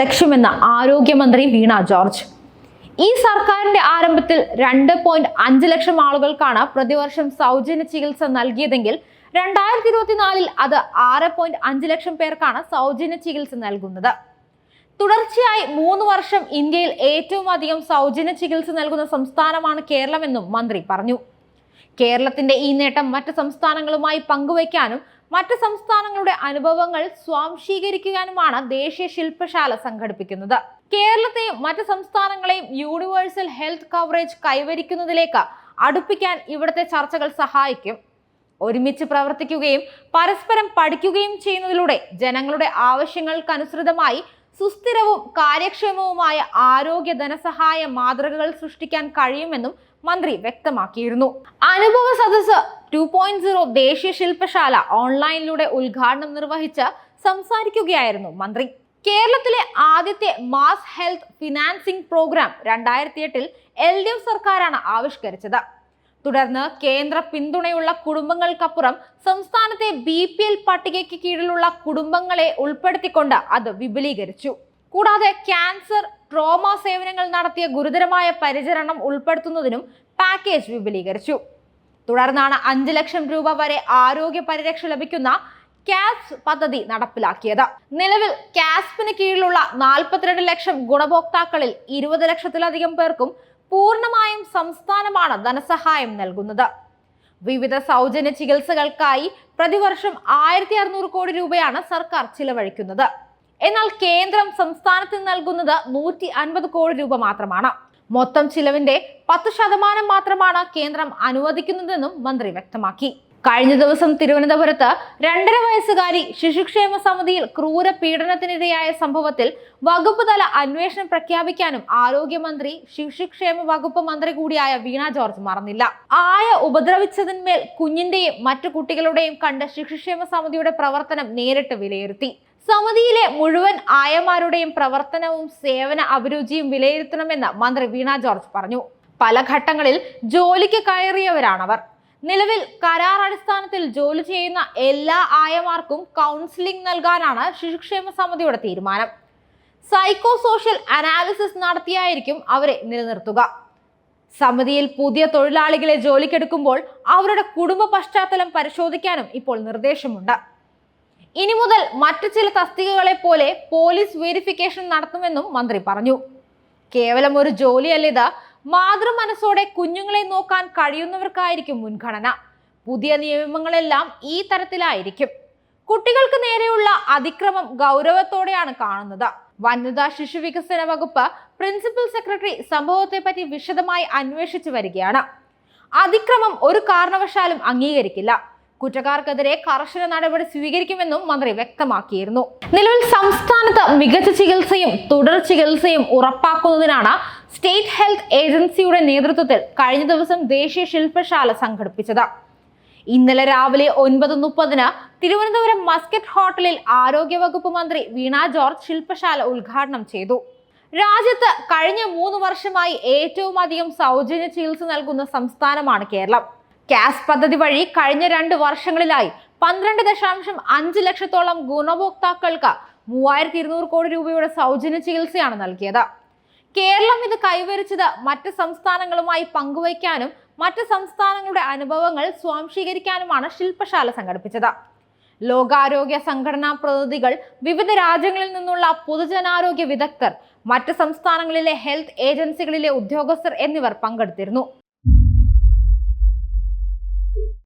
ലക്ഷ്യമെന്ന് ആരോഗ്യമന്ത്രി വീണ ജോർജ്. ഈ സർക്കാരിന്റെ ആരംഭത്തിൽ രണ്ട് പോയിന്റ് അഞ്ച് ലക്ഷം ആളുകൾക്കാണ് പ്രതിവർഷം സൗജന്യ ചികിത്സ നൽകിയതെങ്കിൽ രണ്ടായിരത്തി ഇരുപത്തിനാലിൽ അത് ആറ് പോയിന്റ് അഞ്ച് ലക്ഷം പേർക്കാണ് സൗജന്യ ചികിത്സ നൽകുന്നത്. തുടർച്ചയായി മൂന്ന് വർഷം ഇന്ത്യയിൽ ഏറ്റവും അധികം സൗജന്യ ചികിത്സ നൽകുന്ന സംസ്ഥാനമാണ് കേരളമെന്നും മന്ത്രി പറഞ്ഞു. കേരളത്തിന്റെ ഈ നേട്ടം മറ്റ് സംസ്ഥാനങ്ങളുമായി പങ്കുവയ്ക്കാനും മറ്റ് സംസ്ഥാനങ്ങളുടെ അനുഭവങ്ങൾ സ്വാംശീകരിക്കാനുമാണ് ദേശീയ ശില്പശാല സംഘടിപ്പിക്കുന്നത്. കേരളത്തെയും മറ്റ് സംസ്ഥാനങ്ങളെയും യൂണിവേഴ്സൽ ഹെൽത്ത് കവറേജ് കൈവരിക്കുന്നതിലേക്ക് അടുപ്പിക്കാൻ ഇവിടുത്തെ ചർച്ചകൾ സഹായിക്കും. ഒരുമിച്ച് പ്രവർത്തിക്കുകയും പരസ്പരം പഠിക്കുകയും ചെയ്യുന്നതിലൂടെ ജനങ്ങളുടെ ആവശ്യങ്ങൾക്കനുസൃതമായി സുസ്ഥിരവും കാര്യക്ഷമവുമായ ആരോഗ്യ ധനസഹായ മാതൃകകൾ സൃഷ്ടിക്കാൻ കഴിയുമെന്നും മന്ത്രി വ്യക്തമാക്കിയിരുന്നു. അനുഭവ സദസ് ടു പോയിന്റ് സീറോ ദേശീയ ശില്പശാല ഓൺലൈനിലൂടെ ഉദ്ഘാടനം നിർവഹിച്ച് സംസാരിക്കുകയായിരുന്നു മന്ത്രി. കേരളത്തിലെ ആദ്യത്തെ മാസ് ഹെൽത്ത് ഫിനാൻസിംഗ് പ്രോഗ്രാം രണ്ടായിരത്തി എട്ടിൽ എൽ ഡി എഫ് സർക്കാരാണ് ആവിഷ്കരിച്ചത്. തുടർന്ന് കേന്ദ്ര പിന്തുണയുള്ള കുടുംബങ്ങൾക്കപ്പുറം സംസ്ഥാനത്തെ ബി പി എൽ പട്ടികയ്ക്ക് കീഴിലുള്ള കുടുംബങ്ങളെ ഉൾപ്പെടുത്തിക്കൊണ്ട് അത് വിപുലീകരിച്ചു. കൂടാതെ ക്യാൻസർ ട്രോമ സേവനങ്ങൾ നടത്തിയ ഗുരുതരമായ പരിചരണം ഉൾപ്പെടുത്തുന്നതിനും പാക്കേജ് വിപുലീകരിച്ചു. തുടർന്നാണ് അഞ്ച് ലക്ഷം രൂപ വരെ ആരോഗ്യ പരിരക്ഷ ലഭിക്കുന്ന കാസ് പദ്ധതി നടപ്പിലാക്കിയത്. നിലവിൽ കാസ്പിന് കീഴിലുള്ള നാൽപ്പത്തിരണ്ട് ലക്ഷം ഗുണഭോക്താക്കളിൽ ഇരുപത് ലക്ഷത്തിലധികം പേർക്കും പൂർണമായും സംസ്ഥാനമാണ് ധനസഹായം നൽകുന്നത്. വിവിധ സൗജന്യ ചികിത്സകൾക്കായി പ്രതിവർഷം ആയിരത്തി അറുന്നൂറ് കോടി രൂപയാണ് സർക്കാർ ചിലവഴിക്കുന്നത്. എന്നാൽ കേന്ദ്രം സംസ്ഥാനത്തിന് നൽകുന്നത് നൂറ്റി അൻപത് കോടി രൂപ മാത്രമാണ്. മൊത്തം ചിലവിന്റെ പത്ത് ശതമാനം മാത്രമാണ് കേന്ദ്രം അനുവദിക്കുന്നതെന്നും മന്ത്രി വ്യക്തമാക്കി. കഴിഞ്ഞ ദിവസം തിരുവനന്തപുരത്ത് രണ്ടര വയസ്സുകാരി ശിശുക്ഷേമ സമിതിയിൽ ക്രൂര പീഡനത്തിനിരയായ സംഭവത്തിൽ വകുപ്പ് തല അന്വേഷണം പ്രഖ്യാപിക്കാനും ആരോഗ്യമന്ത്രി ശിശുക്ഷേമ വകുപ്പ് മന്ത്രി കൂടിയായ വീണ ജോർജ് മറന്നില്ല. ആയ ഉപദ്രവിച്ചതിന്മേൽ കുഞ്ഞിന്റെയും മറ്റു കുട്ടികളുടെയും കണ്ട് ശിശുക്ഷേമ സമിതിയുടെ പ്രവർത്തനം നേരിട്ട് വിലയിരുത്തി. സമിതിയിലെ മുഴുവൻ ആയമാരുടെയും പ്രവർത്തനവും സേവന അഭിരുചിയും വിലയിരുത്തണമെന്ന് മന്ത്രി വീണ ജോർജ് പറഞ്ഞു. പല ഘട്ടങ്ങളിൽ ജോലിക്ക് കയറിയവരാണവർ. നിലവിൽ കരാർ അടിസ്ഥാനത്തിൽ ജോലി ചെയ്യുന്ന എല്ലാ ആയമാർക്കും കൗൺസിലിംഗ് നൽകാനാണ് ശിശുക്ഷേമ സമിതിയുടെ തീരുമാനം. സൈക്കോ സോഷ്യൽ അനാലിസിസ് നടത്തിയായിരിക്കും അവരെ നിലനിർത്തുക. സമിതിയിൽ പുതിയ തൊഴിലാളികളെ ജോലിക്കെടുക്കുമ്പോൾ അവരുടെ കുടുംബ പശ്ചാത്തലം പരിശോധിക്കാനും ഇപ്പോൾ നിർദ്ദേശമുണ്ട്. ഇനി മുതൽ മറ്റു ചില തസ്തികകളെ പോലെ പോലീസ് വെരിഫിക്കേഷൻ നടത്തുമെന്നും മന്ത്രി പറഞ്ഞു. കേവലം ഒരു ജോലിയല്ല ഇത് മാതൃ മനസ്സോടെ കുഞ്ഞുങ്ങളെ നോക്കാൻ കഴിയുന്നവർക്കായിരിക്കും മുൻഗണന. പുതിയ നിയമങ്ങളെല്ലാം ഈ തരത്തിലായിരിക്കും. കുട്ടികൾക്ക് നേരെയുള്ള അതിക്രമം ഗൗരവത്തോടെയാണ് കാണുന്നത്. വനിതാ ശിശു വികസന വകുപ്പ് പ്രിൻസിപ്പൽ സെക്രട്ടറി സംഭവത്തെപ്പറ്റി വിശദമായി അന്വേഷിച്ചു വരികയാണ്. അതിക്രമം ഒരു കാരണവശാലും അംഗീകരിക്കില്ല. കുറ്റക്കാർക്കെതിരെ കർശന നടപടി സ്വീകരിക്കുമെന്നും മന്ത്രി വ്യക്തമാക്കിയിരുന്നു. നിലവിൽ സംസ്ഥാനത്ത് മികച്ച ചികിത്സയും തുടർ ചികിത്സയും ഉറപ്പാക്കുന്നതിനാണ് സ്റ്റേറ്റ് ഹെൽത്ത് ഏജൻസിയുടെ നേതൃത്വത്തിൽ കഴിഞ്ഞ ദിവസം ദേശീയ ശില്പശാല സംഘടിപ്പിച്ചത്. ഇന്നലെ രാവിലെ ഒൻപത് മുപ്പതിന് തിരുവനന്തപുരം മസ്കറ്റ് ഹോട്ടലിൽ ആരോഗ്യവകുപ്പ് മന്ത്രി വീണ ജോർജ് ശില്പശാല ഉദ്ഘാടനം ചെയ്തു. രാജ്യത്ത് കഴിഞ്ഞ മൂന്ന് വർഷമായി ഏറ്റവും അധികം സൗജന്യ ചികിത്സ നൽകുന്ന സംസ്ഥാനമാണ് കേരളം. ക്യാസ് പദ്ധതി വഴി കഴിഞ്ഞ രണ്ട് വർഷങ്ങളിലായി പന്ത്രണ്ട് ദശാംശം അഞ്ച് ലക്ഷത്തോളം ഗുണഭോക്താക്കൾക്ക് മൂവായിരത്തി ഇരുന്നൂറ് കോടി രൂപയുടെ സൗജന്യ ചികിത്സയാണ് നൽകിയത്. കേരളം ഇത് കൈവരിച്ചത് മറ്റ് സംസ്ഥാനങ്ങളുമായി പങ്കുവയ്ക്കാനും മറ്റ് സംസ്ഥാനങ്ങളുടെ അനുഭവങ്ങൾ സ്വാംശീകരിക്കാനുമാണ് ശില്പശാല സംഘടിപ്പിച്ചത്. ലോകാരോഗ്യ സംഘടനാ പ്രതിനിധികൾ വിവിധ രാജ്യങ്ങളിൽ നിന്നുള്ള പൊതുജനാരോഗ്യ വിദഗ്ധർ മറ്റ് സംസ്ഥാനങ്ങളിലെ ഹെൽത്ത് ഏജൻസികളിലെ ഉദ്യോഗസ്ഥർ എന്നിവർ പങ്കെടുത്തിരുന്നു.